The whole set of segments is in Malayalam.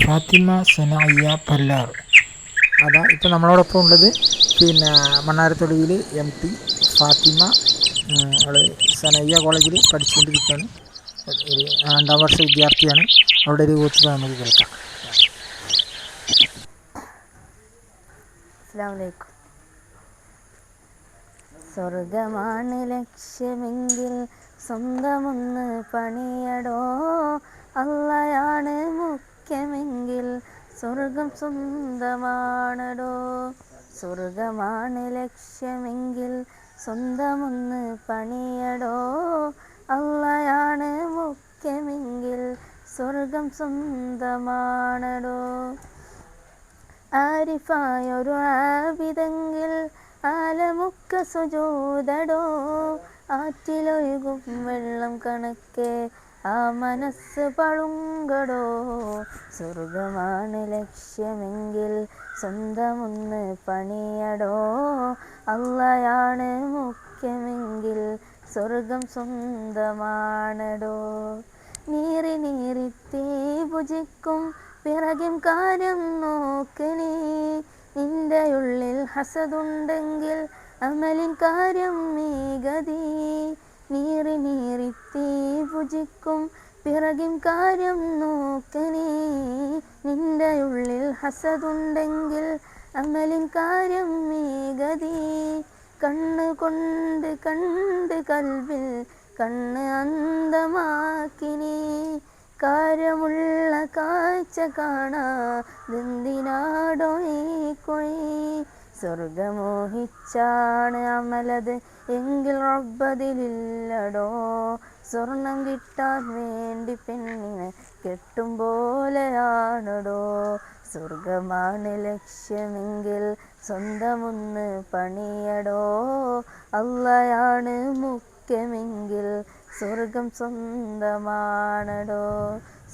ഫാത്തിമ സനായ പല്ലാർ. അതാ ഇപ്പം നമ്മളോടൊപ്പം ഉള്ളത് പിന്നെ മണ്ണാരത്തൊടുവിൽ എം പി ഫാത്തിമ അവൾ സനയ്യ കോളേജിൽ പഠിച്ചുകൊണ്ടിരിക്കുകയാണ്. ഒരു രണ്ടാം വർഷ വിദ്യാർത്ഥിയാണ്. അവിടെ ഒരു കോച്ച് നമുക്ക് കേൾക്കാം. സ്വർഗമാണ് ലക്ഷ്യമെങ്കിൽ സ്വന്തമൊന്ന് പണിയടോ. അള്ളയാണ് മുഖ്യമെങ്കിൽ സ്വർഗം സ്വന്തമാണടോ. സ്വർഗമാണ് ലക്ഷ്യമെങ്കിൽ സ്വന്തമൊന്ന് പണിയടോ. അള്ളയാണ് മുഖ്യമെങ്കിൽ സ്വർഗം സ്വന്തമാണടോ. ആരിഫായൊരു ആവിതെങ്കിൽ ആലമുക്ക സുജൂതടോ. ആറ്റിലൊഴുകും വെള്ളം കണക്കെ. ആ മനസ്സ് പളുങ്കടോ. സ്വർഗമാണ് ലക്ഷ്യമെങ്കിൽ സ്വന്തമൊന്ന് പണിയടോ. അള്ളയാണ് മുഖ്യമെങ്കിൽ സ്വർഗം സ്വന്തമാണടോ. നീറി നീറി തീ ഭുജിക്കും പിറകിം കാര്യം നോക്കണേ നിന്റെ ഉള്ളിൽ ഹസതുണ്ടെങ്കിൽ അമലിൻ കാര്യം ഗതി നീറി നീറി തീ ഭുജിക്കും പിറകിൻ കാര്യം നോക്കനേ നിന്റെ ഉള്ളിൽ ഹസതുണ്ടെങ്കിൽ അമലിൻ കാര്യം ഗതി കണ്ണ് കൊണ്ട് കണ്ട് കൽവിൽ കണ്ണ് അന്തമാക്കിനേ. കാര്യമുള്ള കാഴ്ച കാണാ കാണാതെന്തിനാടോ ഈ കൊഴി? സ്വർഗമോഹിച്ചാണ് അമലത്. എങ്കിൽ റബ്ബതിലില്ലടോ സ്വർണം കിട്ടാൻ വേണ്ടി പെണ്ണിനെ കെട്ടും പോലെയാണടോ. സ്വർഗമാണ് ലക്ഷ്യമെങ്കിൽ സ്വന്തമൊന്ന് പണിയടോ. അള്ളയാണ് മുഖ്യമെങ്കിൽ സ്വർഗം സ്വന്തമാണടോ.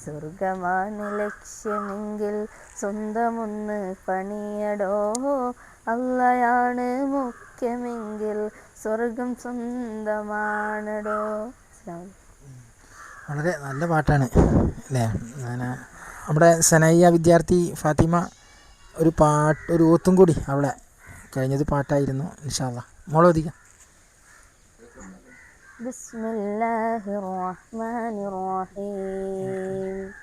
സ്വർഗമാണ് ലക്ഷ്യമെങ്കിൽ സ്വന്തമൊന്ന് പണിയടോ. അള്ളയാണ് മുഖ്യമെങ്കിൽ സ്വർഗം സ്വന്തമാണടോ. വളരെ നല്ല പാട്ടാണ് അല്ലേ? നമ്മുടെ സനയ്യ വിദ്യാർത്ഥി ഫാത്തിമ ഒരു പാട്ട് ഒരു ഓത്തും കൂടി അവിടെ കഴിഞ്ഞത് പാട്ടായിരുന്നു ഇൻഷാല്ല മോളോദിക്കാം بسم الله الرحمن الرحيم.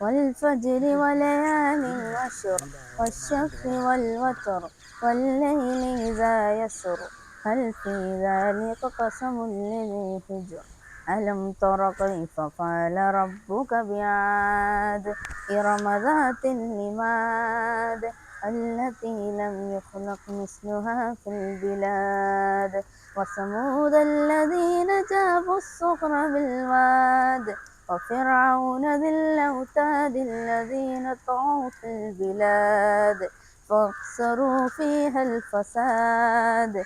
والفجر وليال عشر والشفع والوتر والليل إذا يسر. هل في ذلك قسم لذي حجر؟ ألم تر كيف فعل ربك بعاد؟ إرم ذات العماد التي لم يخلق مثلها في البلاد وثمود الذين جابوا الصخر بالواد وفرعون ذي الأوتاد الذين طغوا في البلاد فاكثروا فيها الفساد.